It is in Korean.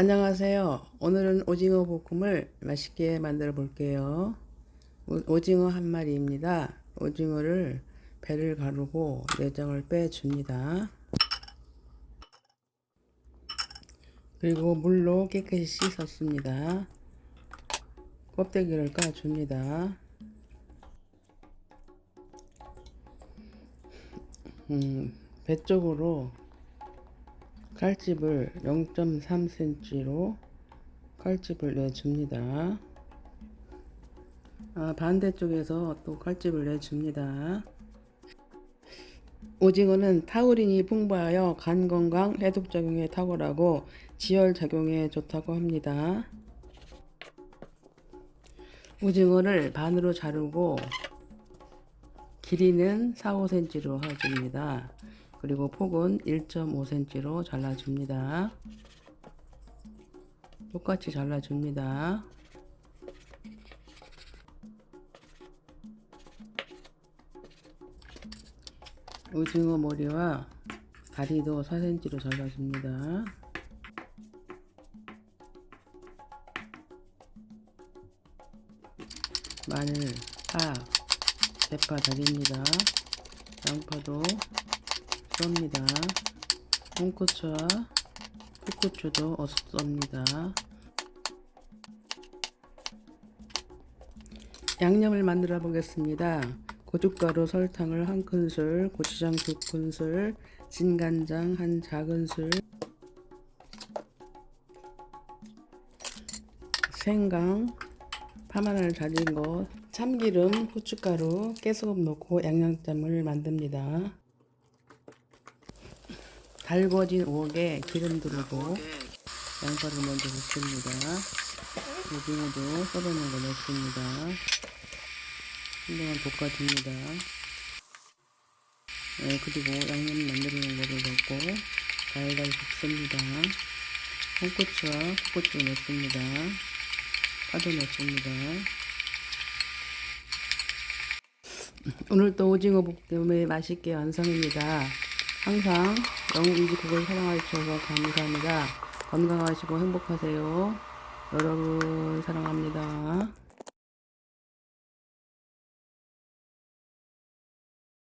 안녕하세요. 오늘은 오징어 볶음을 맛있게 만들어 볼게요. 오- 오징어 한 마리입니다. 오징어를 배를 가르고 내장을 빼줍니다. 그리고 물로 깨끗이 씻었습니다. 껍데기를 까줍니다. 음, 배 쪽으로 칼집을 0.3cm로 칼집을 내줍니다. 아, 반대쪽에서 또 칼집을 내줍니다. 오징어는 타우린이 풍부하여 간 건강, 해독 작용에 탁월하고 지혈 작용에 좋다고 합니다. 오징어를 반으로 자르고 길이는 4, 5cm로 해줍니다. 그리고 폭은 1.5cm로 잘라줍니다. 똑같이 잘라줍니다. 오징어 머리와 다리도 4cm로 잘라줍니다. 마늘, 파, 대파 다립니다. 양파도 썹니다. 홍고추와 풋고추도 어서 썹니다. 양념을 만들어 보겠습니다. 고춧가루, 설탕을 한 큰술, 고추장 두 큰술, 진간장 한 작은술, 생강, 파마늘 다진 것, 참기름, 후춧가루, 깨소금 넣고 양념장을 만듭니다. 달궈진 옥에 기름 두르고 양파를 먼저 넣습니다. 오징어도 썰어놓은 거 넣습니다. 한동안 볶아줍니다. 네, 그리고 양념 만들어 놓은 거를 넣고 달달 볶습니다. 홍고추와 풋고추 넣습니다. 파도 넣습니다. 오늘도 오징어 볶음이 맛있게 완성입니다. 항상 영웅이지국을 사랑해 주셔서 감사합니다. 건강하시고 행복하세요. 여러분 사랑합니다.